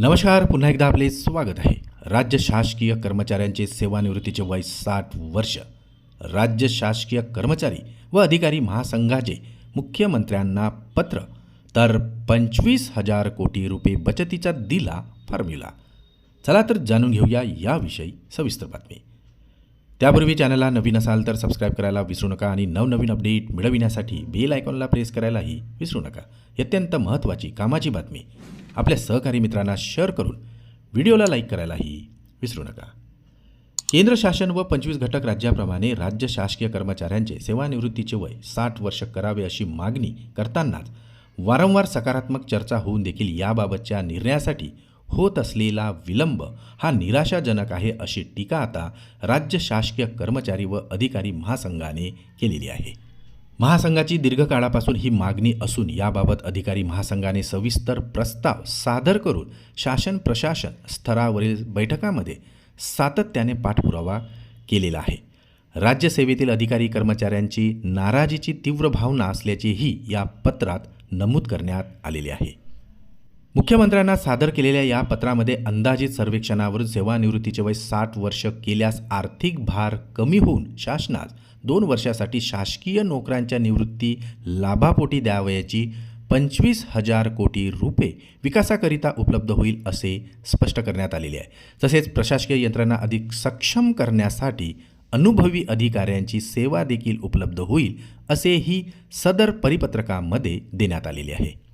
नमस्कार पुन्हा एकदा आपले स्वागत आहे. राज्य शासकीय कर्मचाऱ्यांचे सेवानिवृत्तीचे वय साठ वर्ष. राज्य शासकीय कर्मचारी व अधिकारी महासंघाचे मुख्यमंत्र्यांना पत्र तर पंचवीस हजार कोटी रुपये बचतीचा दिला फॉर्म्युला. चला तर जाणून घेऊया याविषयी सविस्तर बातमी. त्यापूर्वी चॅनलला नवीन असाल तर सबस्क्राईब करायला विसरू नका आणि नवनवीन अपडेट मिळविण्यासाठी बेल आयकॉनला प्रेस करायलाही विसरू नका. ही अत्यंत महत्त्वाची कामाची बातमी. आपल्या सहकारी मित्रांना शेअर करून व्हिडिओला लाईक करायलाही विसरू नका. केंद्र शासन व पंचवीस घटक राज्याप्रमाणे राज्य शासकीय कर्मचाऱ्यांचे सेवानिवृत्तीचे वय साठ वर्ष करावे अशी मागणी करतानाच वारंवार सकारात्मक चर्चा होऊन देखील याबाबतच्या निर्णयासाठी होत असलेला विलंब हा निराशाजनक आहे अशी टीका आता राज्य शासकीय कर्मचारी व अधिकारी महासंघाने केलेली आहे. महासंघाची दीर्घकाळापासून ही मागणी असून याबाबत अधिकारी महासंघाने सविस्तर प्रस्ताव सादर करून शासन प्रशासन स्तरावरील बैठकामध्ये सातत्याने पाठपुरावा केलेला आहे. राज्यसेवेतील अधिकारी कर्मचाऱ्यांची नाराजीची तीव्र भावना असल्याचेही या पत्रात नमूद करण्यात आलेले आहे. मुख्यमंत्र्यांना सादर केलेल्या या पत्रामध्ये अंदाजित सर्वेक्षणावरून सेवानिवृत्तीचे वय साठ वर्ष केल्यास आर्थिक भार कमी होऊन शासनास दोन वर्षासाठी शासकीय नोकऱ्यांच्या निवृत्ती लाभापोटी द्यावयाची पंचवीस हजार कोटी रुपये विकासाकरिता उपलब्ध होईल असे स्पष्ट करण्यात आलेले आहे. तसेच प्रशासकीय यंत्रणा अधिक सक्षम करण्यासाठी अनुभवी अधिकाऱ्यांची सेवा देखील उपलब्ध होईल असेही सदर परिपत्रकामध्ये देण्यात आलेले आहे.